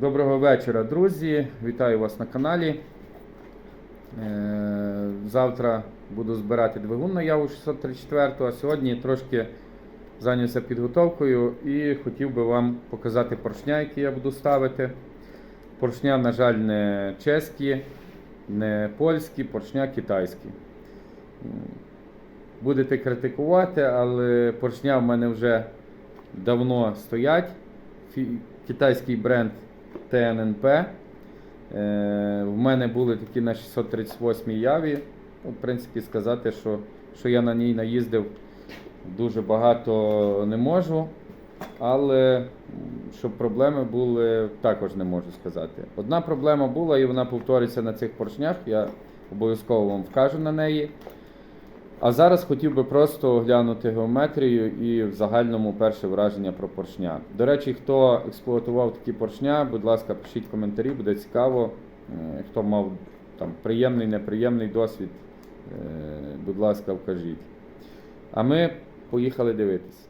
Доброго вечора, друзі. Вітаю вас на каналі. Е, Завтра буду збирати двигун на яву 634, а сьогодні трошки зайнявся підготовкою і хотів би вам показати поршня, які я буду ставити. Поршня, на жаль, не чеські, не польські, поршня китайські. Будете критикувати, але поршня в мене вже давно стоять. Китайський бренд ТННП. Е, в мене були такі на 638 яві. Ну, в принципі, сказати, що, що я на ній наїздив дуже багато не можу. Але щоб проблеми були, також не можу сказати. Одна проблема була, і вона повториться на цих поршнях. Я обов'язково вам вкажу на неї. А зараз хотів би просто оглянути геометрію і в загальному перше враження про поршня. До речі, хто експлуатував такі поршня, будь ласка, пишіть коментарі, буде цікаво. Е, Хто мав там приємний, неприємний досвід, е, будь ласка, вкажіть. А ми поїхали дивитись.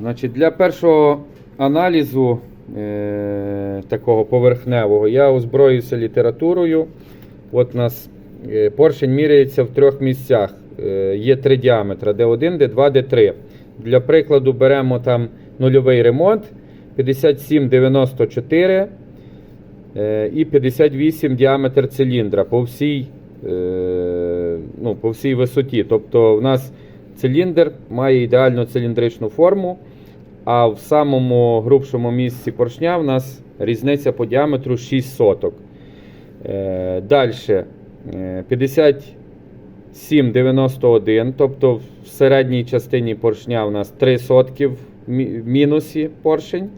Значить, для першого аналізу е, такого поверхневого я озброївся літературою. От у нас поршень міряється в трьох місцях. Е, є три діаметри: D1, D2, D3. Для прикладу беремо там нульовий ремонт 5794 е, і 58 діаметр циліндра по всій, е, ну, по всій висоті. Тобто в нас циліндр має ідеальну циліндричну форму, а в самому грубшому місці поршня в нас різниця по діаметру 6 соток. Е, Далі 57,91, тобто в середній частині поршня у нас 3 сотки в мінусі поршень.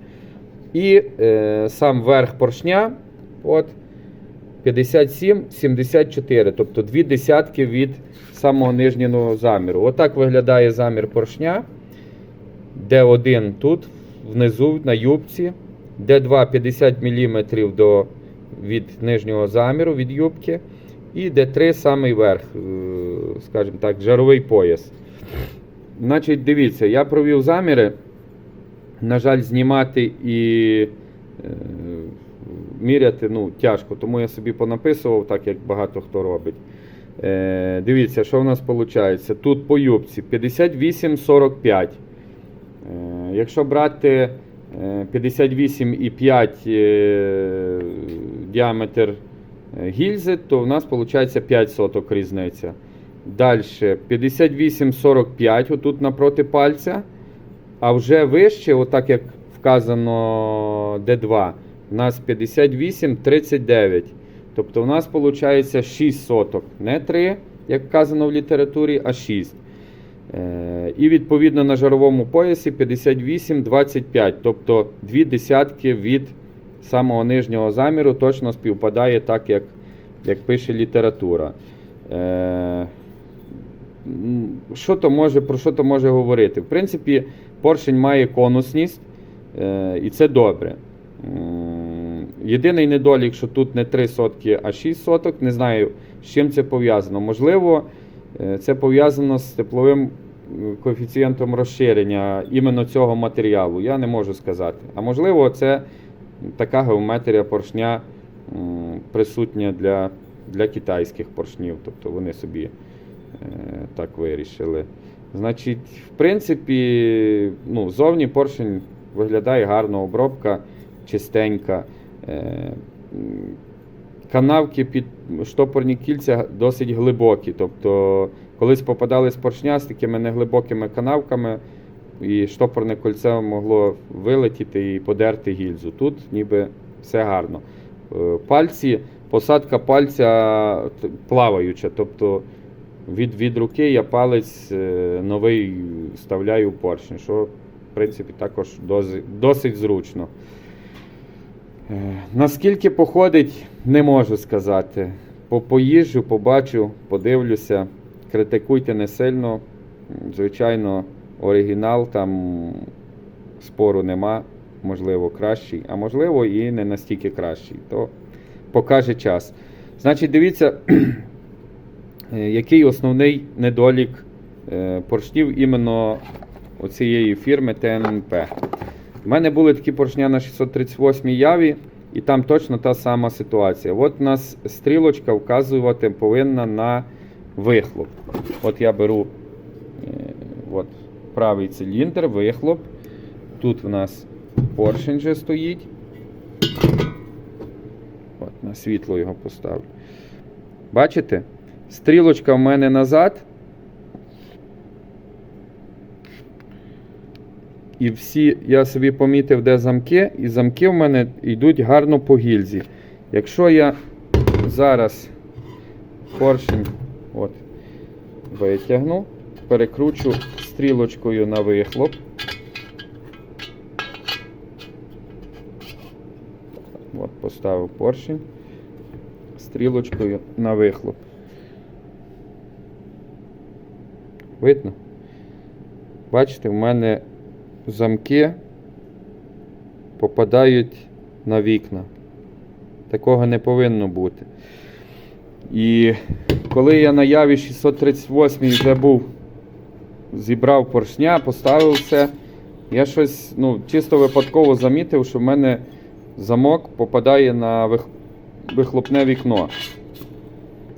І е, сам верх поршня от, 57,74, тобто 2 десятки від самого нижнього заміру. Отак виглядає замір поршня. D1 тут, внизу на юбці. D2 50 мм до, від нижнього заміру, від юбки. І D3 самий верх, е, скажімо так, жаровий пояс. Значить, дивіться, я провів заміри. На жаль, знімати і е, міряти ну, тяжко, тому я собі понаписував, так як багато хто робить. Е, дивіться, що в нас виходить. Тут по юбці 58,45. Е, якщо брати е, 58,5 е, діаметр гільзи, то в нас виходить 5 соток різниця. Далі 58,45 отут напроти пальця. А вже вище, отак як вказано D2, у нас 58,39. Тобто у нас виходить 6 соток. Не 3, як вказано в літературі, а 6. Е, і відповідно на жаровому поясі 58,25. Тобто 2 десятки від самого нижнього заміру точно співпадає так, як, як пише література. Е, що то може, про що то може говорити? В принципі, поршень має конусність, е, і це добре. М, Єдиний недолік, що тут не 3 сотки, а 6 соток. Не знаю, з чим це пов'язано. Можливо, е, це пов'язано з тепловим е, коефіцієнтом розширення іменно цього матеріалу. Я не можу сказати. А можливо, це така геометрія поршня присутня для, для китайських поршнів. Тобто вони собі Е, так вирішили. Значить, в принципі, ну, зовні поршень виглядає гарно, обробка чистенька. Е, Канавки під штопорні кільця досить глибокі. Тобто, колись попадали з поршня з такими неглибокими канавками, і штопорне кольце могло вилетіти і подерти гільзу. Тут ніби все гарно. Е, Пальці, посадка пальця плаваюча. Тобто від, від руки я палець е, новий вставляю в поршень, що в принципі також дози- досить зручно. Е, Наскільки походить, не можу сказати. По- Поїжджу, побачу, подивлюся. Критикуйте не сильно. Звичайно, оригінал там спору нема. Можливо, кращий, а можливо і не настільки кращий. То покаже час. Значить, дивіться, е, який основний недолік е, поршнів іменно оцієї фірми ТННП. У мене були такі поршня на 638 яві, і там точно та сама ситуація. От у нас стрілочка вказувати повинна на вихлоп. От я беру е, от, правий циліндр, вихлоп. Тут у нас поршень вже стоїть. От, на світло його поставлю. Бачите? Стрілочка в мене назад. І всі, я собі помітив, де замки, і замки в мене йдуть гарно по гільзі. Якщо я зараз поршень от, витягну, перекручу стрілочкою на вихлоп. От, поставив поршень стрілочкою на вихлоп. Видно? Бачите, в мене замки попадають на вікна. Такого не повинно бути. І коли я на яві 638 вже був, зібрав поршня, поставив все, я щось ну, чисто випадково замітив, що в мене замок попадає на вих- вихлопне вікно.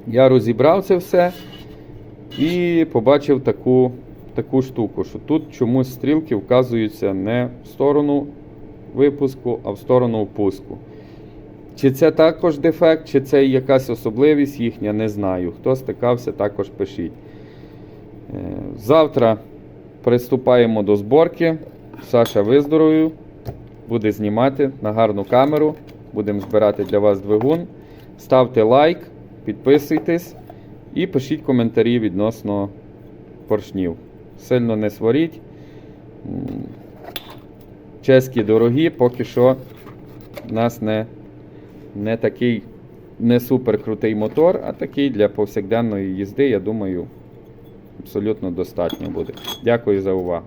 Я розібрав це все і побачив таку, таку штуку, що тут чомусь стрілки вказуються не в сторону випуску, а в сторону впуску. Чи це також дефект, чи це якась особливість їхня, не знаю. Хто стикався, також пишіть. Завтра приступаємо до зборки. Саша виздоровів, буде знімати на гарну камеру. Будемо збирати для вас двигун. Ставте лайк, підписуйтесь і пишіть коментарі відносно поршнів. Сильно не сваріть. Чеські дорогі, поки що в нас не, не такий не супер крутий мотор, а такий для повсякденної їзди, я думаю, абсолютно достатньо буде. Дякую за увагу.